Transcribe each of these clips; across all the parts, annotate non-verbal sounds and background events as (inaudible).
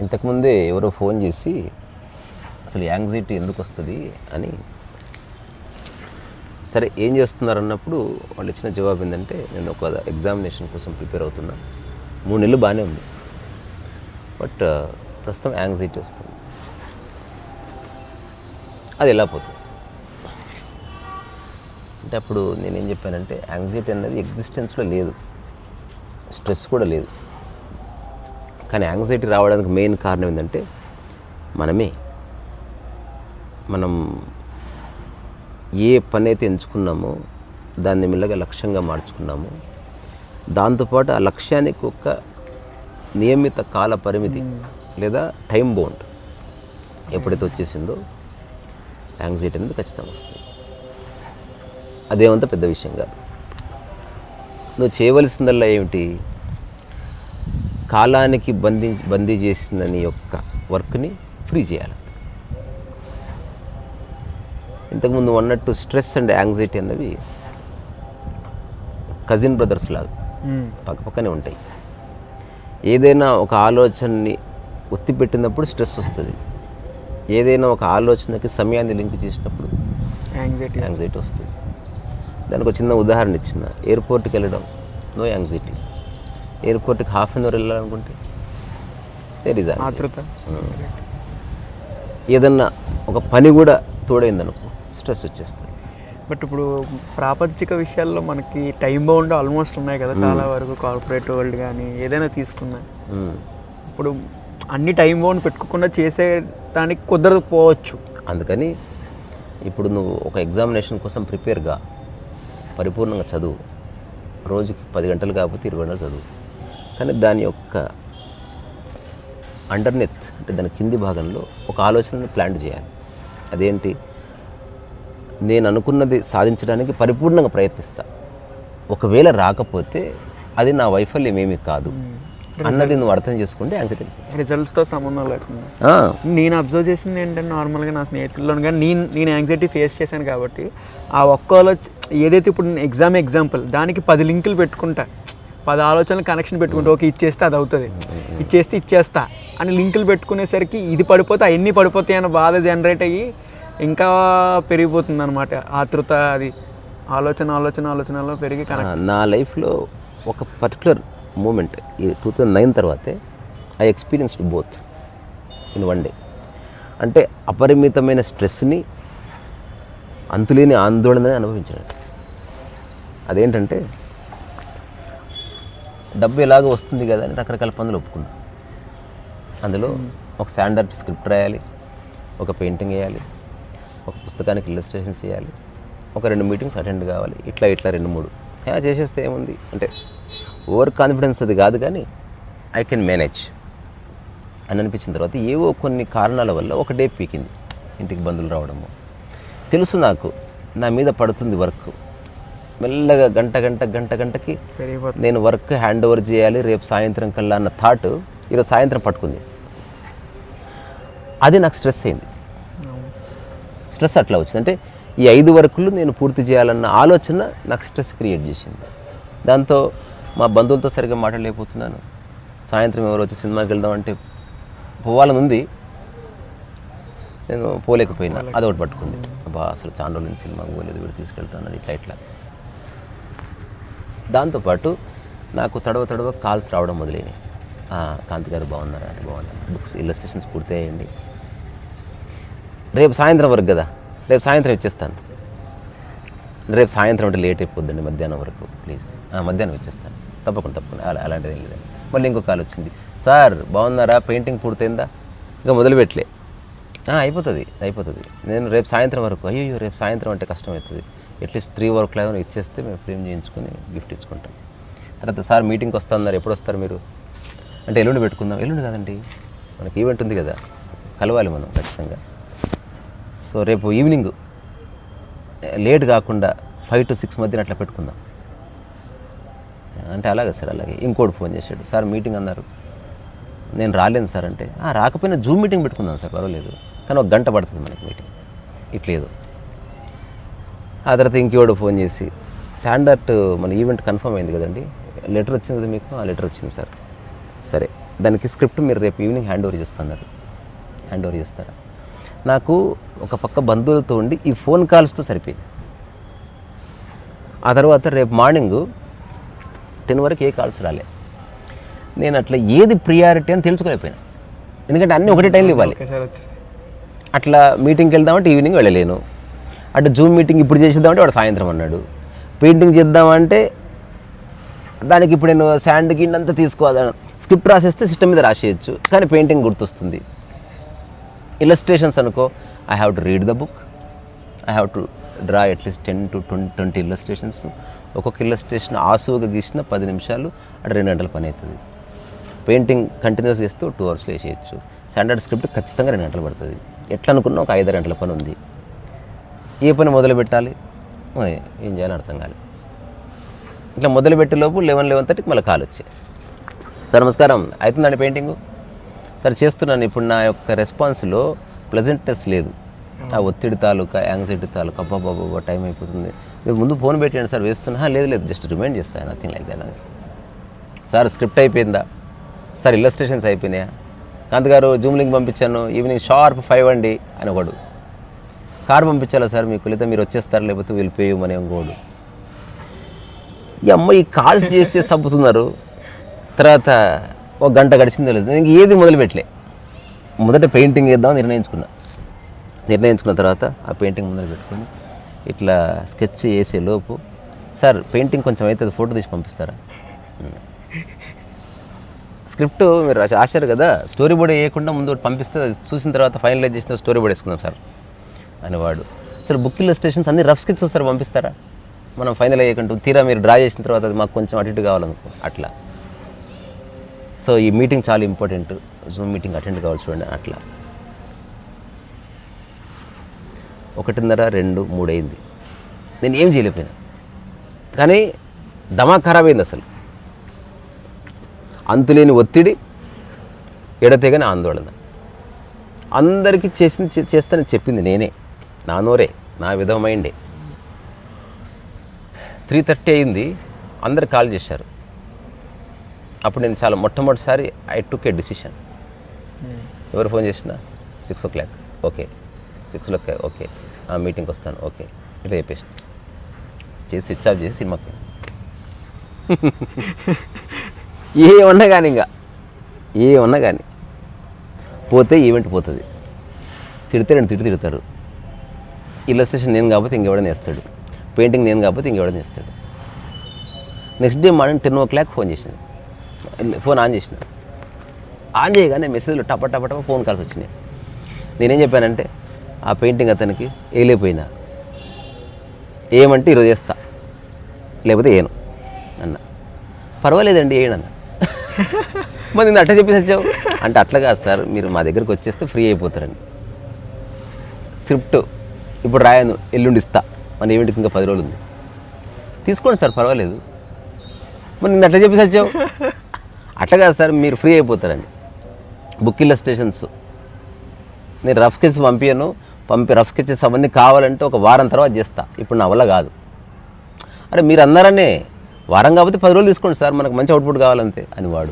ఇంతకుముందే ఎవరో ఫోన్ చేసి అసలు యాంగ్జైటీ ఎందుకు వస్తుంది అని. సరే ఏం చేస్తున్నారు అన్నప్పుడు వాళ్ళు ఇచ్చిన జవాబు ఏంటంటే నేను ఒక ఎగ్జామినేషన్ కోసం ప్రిపేర్ అవుతున్నా. మూడు నెలలు బాగానే ఉంది. బట్ ప్రస్తుతం యాంగ్జైటీ వస్తుంది. అది ఎలా పోతుంది? అంటే అప్పుడు నేనేం చెప్పానంటే యాంగ్జైటీ అనేది ఎగ్జిస్టెన్స్లో లేదు. స్ట్రెస్ కూడా లేదు. కానీ యాంగ్జైటీ రావడానికి మెయిన్ కారణం ఏంటంటే మనమే. మనం ఏ పని అయితే ఎంచుకున్నామో దాన్ని మెల్లగా లక్ష్యంగా మార్చుకున్నామో దాంతోపాటు ఆ లక్ష్యానికి ఒక నియమిత కాల పరిమితి లేదా టైం బౌండ్ ఎప్పుడైతే వచ్చేసిందో యాంగ్జైటీ అనేది ఖచ్చితంగా వస్తుంది. అదేమంత పెద్ద విషయం కాదు. నువ్వు చేయవలసిందల్లా ఏమిటి? కాలానికి బంధి బందీ చేసిన నీ యొక్క వర్క్ని ఫ్రీ చేయాలి. ఇంతకుముందు నువ్వు అన్నట్టు స్ట్రెస్ అండ్ యాంగ్జైటీ అన్నవి కజిన్ బ్రదర్స్ లాగా. పక్కపక్కనే ఉంటాయి. ఏదైనా ఒక ఆలోచనని ఒత్తిపెట్టినప్పుడు స్ట్రెస్ వస్తుంది. ఏదైనా ఒక ఆలోచనకి సమయాన్ని లింక్ చేసినప్పుడు యాంగ్జైటీ యాంగ్జైటీ వస్తుంది. దానికి ఒక చిన్న ఉదాహరణ ఇచ్చిన. ఎయిర్పోర్ట్కి వెళ్ళడం. No anxiety. ఎయిర్పోర్ట్కి హాఫ్ అన్ అవర్ వెళ్ళాలనుకుంటే దేర్ ఇస్ ఆతృత. ఏదన్నా ఒక పని కూడా తోడైందనుకో స్ట్రెస్ వచ్చేస్తుంది. బట్ ఇప్పుడు ప్రాపంచిక విషయాల్లో మనకి టైం బౌండ్ ఆల్మోస్ట్ ఉన్నాయి కదా చాలా వరకు కార్పొరేట్ వరల్డ్ కానీ ఏదైనా తీసుకున్నా. మ్మ్. ఇప్పుడు అన్ని టైం బౌండ్ పెట్టుకోకుండా చేసేదానికి కుదరకపోవచ్చు అందుకని ఇప్పుడు నువ్వు ఒక ఎగ్జామినేషన్ కోసం ప్రిపేర్గా పరిపూర్ణంగా చదువు. రోజుకి పది గంటలు కాకపోతే ఇరవై గంటలు చదువు. కానీ దాని యొక్క అండర్నెత్ అంటే దాని కింది భాగంలో ఒక ఆలోచనని ప్లాంట్ చేయాలి. అదేంటి? నేను అనుకున్నది సాధించడానికి పరిపూర్ణంగా ప్రయత్నిస్తా. ఒకవేళ రాకపోతే అది నా వైఫల్యం ఏమీ కాదు అన్నది నువ్వు అర్థం చేసుకుంటే యాంగ్జైటీ రిజల్ట్స్తో సంబంధం లేకుండా. నేను అబ్జర్వ్ చేసింది ఏంటంటే నార్మల్గా నా స్నేహితుల్లోని కానీ నేను నేను యాంగ్జైటీ ఫేస్ చేశాను కాబట్టి ఆ ఒక్క ఆలోచ ఏదైతే ఇప్పుడు ఎగ్జామ్ ఎగ్జాంపుల్ దానికి పది లింకులు పెట్టుకుంటా. పది ఆలోచనలు కనెక్షన్ పెట్టుకుంటా ఓకే ఇచ్చేస్తే అది అవుతుంది. ఇచ్చేస్తే ఇచ్చేస్తా అని లింకులు పెట్టుకునేసరికి ఇది పడిపోతే అవన్నీ పడిపోతాయి అన్న బాధ జనరేట్ అయ్యి ఇంకా పెరిగిపోతుంది అనమాట ఆతృత అది ఆలోచన ఆలోచన ఆలోచనలో పెరిగి నా లైఫ్లో ఒక పర్టికులర్ మూమెంట్ ఈ టూ థౌజండ్ నైన్ తర్వాతే I experienced both in one day అంటే అపరిమితమైన స్ట్రెస్ని అంతులేని ఆందోళన అనుభవించాడు అదేంటంటే డబ్బు ఎలాగ వస్తుంది కదా అని రకరకాల పనులు ఒప్పుకున్నా. అందులో ఒక స్టాండర్డ్ స్క్రిప్ట్ రాయాలి ఒక పెయింటింగ్ వేయాలి ఒక పుస్తకానికి ఇల్లస్ట్రేషన్ చేయాలి ఒక రెండు మీటింగ్స్ అటెండ్ కావాలి ఇట్లా ఇట్లా రెండు మూడు. చేసేస్తే ఏముంది? అంటే ఓవర్ కాన్ఫిడెన్స్ అది కాదు కానీ ఐ కెన్ మేనేజ్ అని అనిపించిన తర్వాత ఏవో కొన్ని కారణాల వల్ల ఒక డే పీకింది. ఇంటికి బంధువులు రావడము. తెలుసు నాకు నా మీద పడుతుంది వర్క్ మెల్లగా గంట గంట గంట గంటకి నేను వర్క్ హ్యాండ్ ఓవర్ చేయాలి రేపు సాయంత్రం కల్లా అన్న థాట్ ఈరోజు సాయంత్రం పట్టుకుంది. అది నాకు స్ట్రెస్ అయింది. స్ట్రెస్ అట్లా వచ్చింది. అంటే ఈ ఐదు వర్కులు నేను పూర్తి చేయాలన్న ఆలోచన నాకు స్ట్రెస్ క్రియేట్ చేసింది. దాంతో మా బంధువులతో సరిగ్గా మాట్లాడలేకపోతున్నాను. సాయంత్రం ఎవరు వచ్చి సినిమాకి వెళ్దాం అంటే పోవాలని ఉంది. నేను పోలేకపోయినా. అదొకటి పట్టుకుంది. అబ్బా అసలు చాలా రోజుల సినిమాకి పోలేదు వీడు తీసుకెళ్తాను ఇట్లా ఇట్లా. దాంతోపాటు నాకు తడవ తడవ కాల్స్ రావడం మొదలైనవి కాంతి గారు బాగున్నారా? అంటే బాగున్నారు బుక్స్ ఇల్లస్ట్రేషన్స్ పూర్తి అయ్యండి రేపు సాయంత్రం వరకు కదా? రేపు సాయంత్రం ఇచ్చేస్తాను రేపు సాయంత్రం అంటే లేట్ అయిపోద్దండి మధ్యాహ్నం వరకు ప్లీజ్ మధ్యాహ్నం ఇచ్చేస్తాను తప్పకుండా తప్పకుండా. అలా అలాంటిది ఏం లేదండి. మళ్ళీ ఇంకో కాల్ వచ్చింది. సార్ బాగున్నారా? పెయింటింగ్ పూర్తయిందా? ఇంకా మొదలుపెట్టలే అయిపోతుంది అయిపోతుంది. నేను రేపు సాయంత్రం వరకు అయ్యో రేపు సాయంత్రం అంటే కష్టం అవుతుంది. అట్లీస్ట్ త్రీ వర్క్ లైవ్ ఇచ్చేస్తే మేము ఫ్రేమ్ చేయించుకొని గిఫ్ట్ ఇచ్చుకుంటాం. తర్వాత సార్ మీటింగ్కి వస్తున్నారు ఎప్పుడు వస్తారు మీరు? అంటే ఎల్లుండి పెట్టుకుందాం. ఎల్లుండి కదండి మనకి ఈవెంట్ ఉంది కదా కలవాలి మనం ఖచ్చితంగా. సో రేపు ఈవినింగ్ లేట్ కాకుండా ఫైవ్ టు సిక్స్ మధ్యన అట్లా పెట్టుకుందాం. అంటే అలాగే సార్ అలాగే. ఇంకోటి ఫోన్ చేశాడు. సార్ మీటింగ్ అన్నారు. నేను రాలేను సార్ అంటే రాకపోయినా జూమ్ మీటింగ్ పెట్టుకుందాం సార్ పర్వాలేదు. కానీ ఒక గంట పడుతుంది మనకి మీటింగ్. ఇట్లేదు. ఆ తర్వాత ఇంకోడు ఫోన్ చేసి శాండర్ట్ మన ఈవెంట్ కన్ఫర్మ్ అయింది కదండి లెటర్ వచ్చింది కదా మీకు? ఆ లెటర్ వచ్చింది సార్. సరే దానికి స్క్రిప్ట్ మీరు రేపు ఈవినింగ్ హ్యాండ్ ఓవర్ చేస్తున్నారు. హ్యాండ్ ఓవర్ చేస్తారా? నాకు ఒక పక్క బంధువులతో ఉండి ఈ ఫోన్ కాల్స్తో సరిపోయింది. ఆ తర్వాత రేపు మార్నింగ్ టెన్ వరకు ఏ కాల్స్ రాలే. నేను అట్లా ఏది ప్రియారిటీ అని తెలుసుకోలేకపోయినా. ఎందుకంటే అన్నీ ఒకటే టైంలో ఇవ్వాలి. అట్లా మీటింగ్కి వెళ్దామంటే ఈవినింగ్ వెళ్ళలేను. అంటే జూమ్ మీటింగ్ ఇప్పుడు చేసేద్దామంటే వాడు సాయంత్రం అన్నాడు. పెయింటింగ్ చేద్దామంటే దానికి ఇప్పుడు నేను శాండ్ గిన్నె అంతా తీసుకోవాలి. స్క్రిప్ట్ రాసేస్తే సిస్టమ్ మీద రాసేయచ్చు కానీ పెయింటింగ్ గుర్తొస్తుంది. ఇలస్ట్రేషన్స్ అనుకో I have to read the book I have to draw at least ten to twenty twenty illustrations ఒక్కొక్క ఇల్లస్ట్రేషన్ ఆసువుగా గీసిన పది నిమిషాలు అటు రెండు గంటల పని అవుతుంది. పెయింటింగ్ కంటిన్యూస్ చేస్తూ టూ అవర్స్లో వేసేయచ్చు. స్టాండర్డ్ స్క్రిప్ట్ ఖచ్చితంగా రెండు గంటలు పడుతుంది. ఎట్లా అనుకున్నా ఒక ఐదు గంటల పని ఉంది. ఏ పని మొదలు పెట్టాలి ఏం చేయాలో అర్థం కాలేదు ఇట్లా మొదలు పెట్టేలోపు లెవెన్ లెవెన్ థర్టీకి మళ్ళీ కాల్ వచ్చాయి. సార్ నమస్కారం. అవుతుందండి పెయింటింగు? సార్ చేస్తున్నాను. ఇప్పుడు నా యొక్క రెస్పాన్స్లో ప్లెజెంట్నెస్ లేదు. ఆ ఒత్తిడి తాలూకా యాంగ్జైటీ తాలూకా అబ్బాబాబా టైం అయిపోతుంది. మీరు ముందు ఫోన్ పెట్టండి సార్. వేస్తున్నా? లేదు లేదు. జస్ట్ రిమైండ్ చేస్తాను నథింగ్ లైక్ దాట్ అని. సార్ స్క్రిప్ట్ అయిపోయిందా? సార్ ఇల్లస్ట్రేషన్స్ అయిపోయినాయా? కాంత్ గారు జూమ్ లింక్ పంపించాను. ఈవినింగ్ షార్ప్ ఫైవ్ అండి అని ఒకడు. కార్ పంపించాలా సార్? మీకు లేదా మీరు వచ్చేస్తారు లేకపోతే వెళ్ళిపోయామని ఇంకోడు ఈ అమ్మాయి కాల్స్ చేసి చేసి చంపుతున్నారు. తర్వాత ఒక గంట గడిచిందో లేదు నేను ఏది మొదలుపెట్టలే మొదట పెయింటింగ్ వేద్దాం నిర్ణయించుకున్నా. నిర్ణయించుకున్న తర్వాత ఆ పెయింటింగ్ ముందర పెట్టుకొని ఇట్లా స్కెచ్ వేసే లోపు సార్ పెయింటింగ్ కొంచెం అయితే ఫోటో తీసి పంపిస్తారా? స్క్రిప్ట్ మీరు ఆశారు రాశారు కదా? స్టోరీ బోర్డ్ వేయకుండా ముందు పంపిస్తే చూసిన తర్వాత ఫైనలైజ్ చేసిన స్టోరీ బోర్డ్ వేసుకుందాం సార్. అనేవాడు. అసలు బుక్ ఇల్లస్ట్రేషన్స్ అన్ని రఫ్ స్కెచ్ ఒకసారి పంపిస్తారా? మనం ఫైనల్ అయ్యేకుంటూ తీరా మీరు డ్రా చేసిన తర్వాత అది మాకు కొంచెం అటు ఇటు కావాలనుకో అట్లా. సో ఈ మీటింగ్ చాలా ఇంపార్టెంట్. జూమ్ మీటింగ్ అటెండ్ కావాలి చూడండి అట్లా. ఒకటిన్నర రెండు మూడు అయింది. నేను ఏం చేయలేకపోయినా. కానీ దమా ఖరాబ్ అయింది అసలు. అంతులేని ఒత్తిడి ఎడతెగని ఆందోళన. అందరికీ చేసింది చే- చేస్తానని చెప్పింది నేనే. నా నోరే నా విధమైండే త్రీ థర్టీ అయింది అందరు కాల్ చేశారు. అప్పుడు నేను చాలా మొట్టమొదటిసారి ఐ టుక్ ఏ డిసిషన్ ఎవరు ఫోన్ చేసినా six o'clock okay. Six o'clock okay. ఆ మీటింగ్కి వస్తాను ఓకే. ఇట్లా చెప్పేసి. చేసి స్విచ్ ఆఫ్ చేసి సినిమాకి. (laughs) ఏమన్నా కానీ ఇంకా ఏమన్నా కానీ పోతే ఈవెంట్ పోతుంది. తిడితే రెండు తిట్టి తిడతారు. ఇల్లస్ట్రేషన్ నేను కాకపోతే ఇంకెవడని వేస్తాడు పెయింటింగ్ నేను కాకపోతే ఇంకెవడని వేస్తాడు next day morning ten o'clock phone చేసింది ఫోన్ ఆన్ చేసిన. ఆన్ చేయగానే మెసేజ్లు టప టప టప ఫోన్ కాల్స్ వచ్చినాయి. నేనేం చెప్పానంటే ఆ పెయింటింగ్ అతనికి వేయలేకపోయినా ఏమంటే ఈరోజు వేస్తా. లేకపోతే ఏను. అన్న. పర్వాలేదండి ఏయనన్న (laughs) మరి నేను అట్లా చెప్పేసి వచ్చావు? అంటే అట్లా కాదు సార్ మీరు మా దగ్గరికి వచ్చేస్తే ఫ్రీ అయిపోతారండి స్క్రిప్ట్ ఇప్పుడు రాయను ఎల్లుండి ఇస్తా. మన ఈవెంట్కి ఇంకా పది రోజులు ఉంది. తీసుకోండి సార్ పర్వాలేదు. మరి నేను అట్లా చెప్పేసి వచ్చావు? అట్లా కాదు సార్ మీరు ఫ్రీ అయిపోతారని. బుక్కిల్ల స్టేషన్స్. నేను రఫ్ స్కెచ్ పంపించాను పంపి రఫ్ స్కెచెస్ అవన్నీ కావాలంటే ఒక వారం తర్వాత చేస్తా. ఇప్పుడు నా వల్ల కాదు. అరే మీరు అన్నారనే వారం కాబట్టి పది రోజులు తీసుకోండి సార్ మనకు మంచి అవుట్పుట్ కావాలంతే అని వాడు.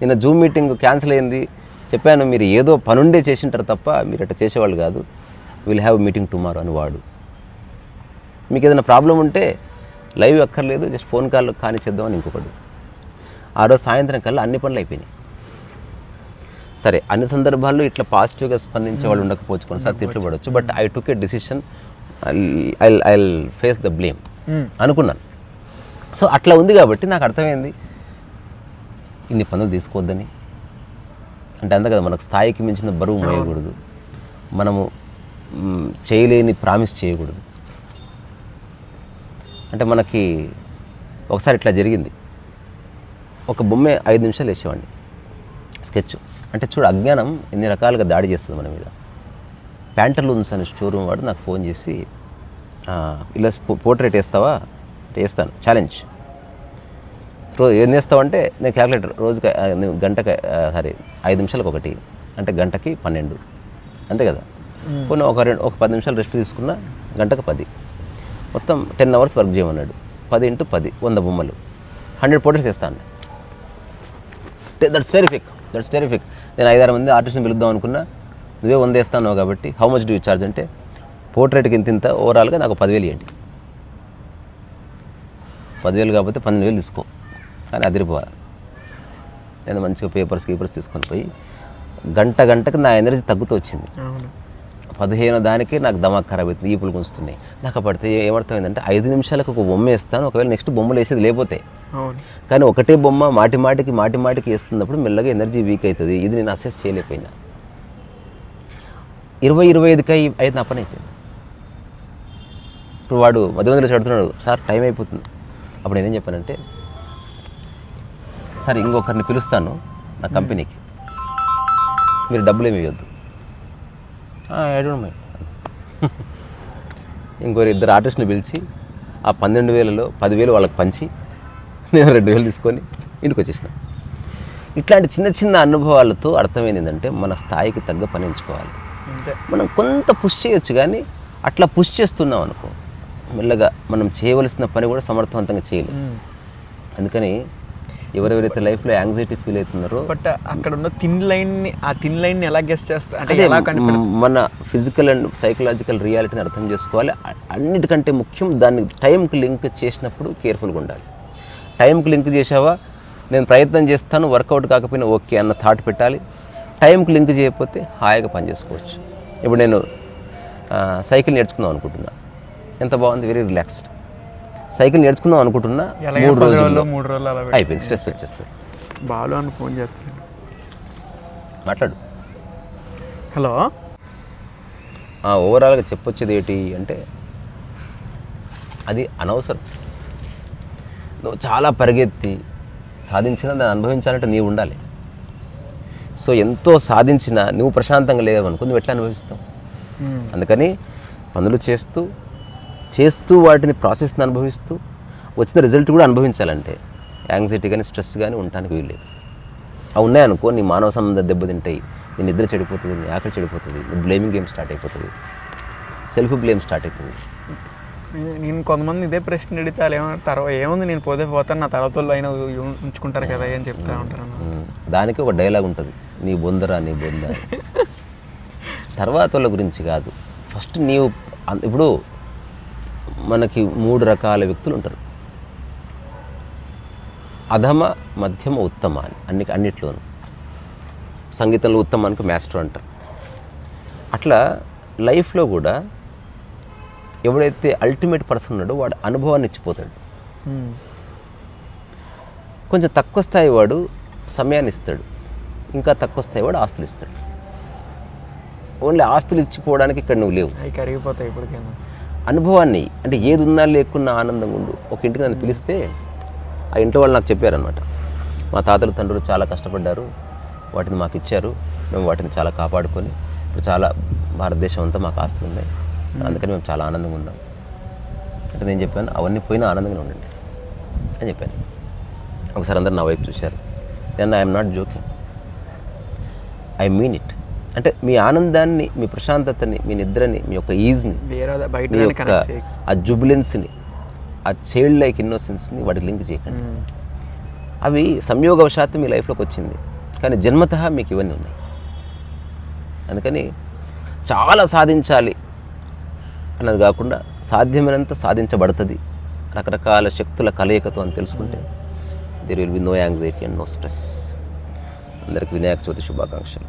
నిన్న జూమ్ మీటింగ్ క్యాన్సిల్ అయింది. చెప్పాను మీరు ఏదో పనుండే చేసింటారు తప్ప మీరు అట్లా చేసేవాళ్ళు కాదు. విల్ హ్యావ్ మీటింగ్ టుమారో అని వాడు. మీకు ఏదైనా ప్రాబ్లం ఉంటే లైవ్ అక్కర్లేదు జస్ట్ ఫోన్ కాల్ కానీ చేద్దామని ఇంకొకటి ఆ రోజు సాయంత్రం కల్లా అన్ని పనులు అయిపోయినాయి. సరే అన్ని సందర్భాల్లో ఇట్లా పాజిటివ్గా స్పందించే వాళ్ళు ఉండకపోవచ్చు కొన్నిసార్లు తిట్లు పడవచ్చు but I took a decision I I face the blame అనుకున్నాను. సో అట్లా ఉంది కాబట్టి నాకు అర్థమైంది. ఇన్ని పనులు తీసుకోవద్దని. అంటే అంతే కదా మనకు స్థాయికి మించిన బరువు మోయకూడదు. మనము చేయలేని ప్రామిస్ చేయకూడదు. అంటే మనకి ఒకసారి ఇట్లా జరిగింది. ఒక బొమ్మే ఐదు నిమిషాలు వేసేవాడిని. స్కెచ్. అంటే చూడు అజ్ఞానం ఎన్ని రకాలుగా దాడి చేస్తుంది మన మీద. ప్యాంటర్లూన్స్ అనే షోరూమ్ వాడు నాకు ఫోన్ చేసి ఇలా పోర్ట్రేట్ వేస్తావా? అంటే వేస్తాను. ఛాలెంజ్ రోజు ఏం చేస్తావంటే నేను క్యాలిక్యులేటర్ రోజుకి గంటకి సారీ ఐదు నిమిషాలకు ఒకటి అంటే గంటకి పన్నెండు. అంతే కదా? పోనీ ఒక రెండు ఒక పది నిమిషాలు రెస్ట్ తీసుకున్న గంటకు పది. మొత్తం టెన్ అవర్స్ వర్క్ చేయమన్నాడు. పది ఇంటూ పది వంద బొమ్మలు. హండ్రెడ్ పోర్ట్రేట్స్ వేస్తాను దట్స్ టెరిఫిక్ దట్స్ టెరిఫిక్ నేను ఐదారు మంది ఆర్టిస్ట్ని పిలుద్దాం అనుకున్నా. నువ్వే వందేస్తాను కాబట్టి హౌ మచ్ డూ చార్జ్ అంటే పోర్ట్రేట్కి ఇంత ఇంత ఓవరాల్గా నాకు పదివేలు ఇవ్వండి పదివేలు కాకపోతే పన్నెండు వేలు తీసుకో. అని అదిరిపోవాలి నేను మంచిగా పేపర్స్ కీపర్స్ తీసుకొని పోయి గంట గంటకు నా ఎనర్జీ తగ్గుతూ వచ్చింది. పదిహేను దానికి నాకు దమాక్ ఖరాబ్ అవుతుంది ఈపులు గుంచుతున్నాయి నాకు పడితే ఏమర్థమైందంటే ఐదు నిమిషాలకు ఒక బొమ్మ వేస్తాను ఒకవేళ నెక్స్ట్ బొమ్మలు వేసేది లేకపోతే. కానీ ఒకటే బొమ్మ మాటి మాటికి మాటి మాటికి వేస్తున్నప్పుడు మెల్లగా ఎనర్జీ వీక్ అవుతుంది ఇది నేను అసెస్ చేయలేకపోయినా. ఇరవై ఇరవై ఐదుకి అయి అయితే నా పని అయిపోయింది. ఇప్పుడు వాడు మధ్య మధ్యలో చెడుతున్నాడు సార్ టైం అయిపోతుంది. అప్పుడు నేనేం చెప్పానంటే సార్ ఇంకొకరిని పిలుస్తాను నా కంపెనీకి. మీరు డబ్బులు ఏమి ఇవ్వద్దు. ఐ డోంట్ మైండ్ ఇంకోరు ఇద్దరు ఆర్టిస్టులు పిలిచి ఆ పన్నెండు వేలలో పదివేలు వాళ్ళకి పంచి నేను రెండు వేలు తీసుకొని ఇంటికి వచ్చేసిన. ఇట్లాంటి చిన్న చిన్న అనుభవాలతో అర్థమైంది ఏంటంటే మన స్థాయికి తగ్గ పని ఎంచుకోవాలి. మనం కొంత పుష్ చేయొచ్చు కానీ అట్లా పుష్ చేస్తున్నాం అనుకో మెల్లగా మనం చేయవలసిన పని కూడా సమర్థవంతంగా చేయలేం. ఉమ్. అందుకని ఎవరెవరైతే లైఫ్లో యాంగ్జైటీ ఫీల్ అవుతున్నారో బట్ అక్కడ ఉన్న థిన్ లైన్ని ఆ థిన్ లైన్ని ఎలా గెస్ట్ చేస్తా అంటే అదే ఎలా కనిపెడ మ్, మన ఫిజికల్ అండ్ సైకలాజికల్ రియాలిటీని అర్థం చేసుకోవాలి. అన్నిటికంటే ముఖ్యం దాన్ని టైంకి లింక్ చేసినప్పుడు కేర్ఫుల్గా ఉండాలి. టైంకి లింక్ చేసావా? నేను ప్రయత్నం చేస్తాను వర్కౌట్ కాకపోయినా ఓకే అన్న థాట్ పెట్టాలి. టైంకి లింక్ చేయకపోతే హాయిగా పని చేసుకోవచ్చు. ఇప్పుడు నేను సైకిల్ నేర్చుకుందాం అనుకుంటున్నా. ఎంత బాగుంది? వెరీ రిలాక్స్డ్ సైకిల్ నేర్చుకుందాం అనుకుంటున్నా మూడు రోజుల్లో మూడు రోజులు అలా అయిపోయింది స్ట్రెస్ వచ్చేస్తుంది. బాలు అని ఫోన్ చేస్తాను మాట్లాడు. హలో? ఆ ఓవరాల్గా చెప్పొచ్చేది ఏంటి అంటే అది అనవసరం. నువ్వు చాలా పరిగెత్తి సాధించిన దాన్ని అనుభవించాలంటే నీవు ఉండాలి. సో ఎంతో సాధించినా నువ్వు ప్రశాంతంగా లేవనుకో నువ్వు ఎట్లా అనుభవిస్తావు. అందుకని పనులు చేస్తూ చేస్తూ వాటిని ప్రాసెస్ని అనుభవిస్తూ వచ్చిన రిజల్ట్ కూడా అనుభవించాలంటే యాంగ్జైటీ కానీ స్ట్రెస్ కానీ ఉండటానికి వీల్లేదు అవి ఉన్నాయనుకో నీ మానవ సంబంధం దెబ్బతింటాయి నీ నిద్ర చెడిపోతుంది నీ ఆకలి చెడిపోతుంది నీ బ్లేమింగ్ గేమ్ స్టార్ట్ అయిపోతుంది సెల్ఫ్ బ్లేమ్ స్టార్ట్ అవుతుంది నేను కొంతమంది ఇదే ప్రశ్న అడిగితే వాళ్ళు ఏమన్నా తర్వాత ఏముంది నేను పోతే పోతాను నా తర్వాత వాళ్ళు అయినా ఉంచుకుంటారు కదా అని చెప్తా. ఉమ్, దానికి ఒక డైలాగ్ ఉంటుంది నీ బొందరా నీ బొంద అని. (laughs) తర్వాత వాళ్ళ గురించి కాదు ఫస్ట్ నీవు ఇప్పుడు మనకి మూడు రకాల వ్యక్తులు ఉంటారు. అధమ మధ్యమ ఉత్తమ అని అన్ని అన్నిట్లోనూ. సంగీతంలో ఉత్తమానికి మాస్టర్ అంటారు. అట్లా లైఫ్లో కూడా ఎవడైతే అల్టిమేట్ పర్సన్ ఉన్నాడో వాడు అనుభవాన్ని ఇచ్చిపోతాడు. కొంచెం తక్కువ స్థాయి వాడు సమయాన్ని ఇస్తాడు. ఇంకా తక్కువ స్థాయి వాడు ఆస్తులు ఇస్తాడు. ఓన్లీ ఆస్తులు ఇచ్చిపోవడానికి ఇక్కడ నువ్వు లేవు. కరిగిపోతాయి ఇప్పటికైనా. అనుభవాన్ని అంటే ఏది ఉన్నా లేకున్నా ఆనందంగా ఉండు. ఒక ఇంటికి నన్ను పిలిస్తే ఆ ఇంట్లో వాళ్ళు నాకు చెప్పారనమాట మా తాతలు తండ్రులు చాలా కష్టపడ్డారు. వాటిని మాకు ఇచ్చారు. మేము వాటిని చాలా కాపాడుకొని ఇప్పుడు చాలా భారతదేశం అంతా మాకు ఆస్తులు ఉన్నాయి అందుకని మేము చాలా ఆనందంగా ఉన్నాం. అంటే నేను చెప్పాను అవన్నీ పోయినా ఆనందంగా ఉండండి అని చెప్పాను ఒకసారి అందరు నా వైపు చూశారు. Then I'm not joking I mean it అంటే మీ ఆనందాన్ని మీ ప్రశాంతతని మీ నిద్రని మీ యొక్క ఈజ్ని మీ యొక్క ఆ జుబిలెన్స్ని ఆ చైల్డ్ లైక్ ఇన్నోసెన్స్ని వాటికి లింక్ చేయకండి. అవి సంయోగవశాత్తు మీ లైఫ్లోకి వచ్చింది. కానీ జన్మత మీకు ఇవన్నీ ఉన్నాయి. అందుకని చాలా సాధించాలి అన్నది కాకుండా సాధ్యమైనంత సాధించబడుతుంది. రకరకాల శక్తుల కలయికతో అని తెలుసుకుంటే there will be no anxiety and no stress అందరికి వినాయక చవితి శుభాకాంక్షలు.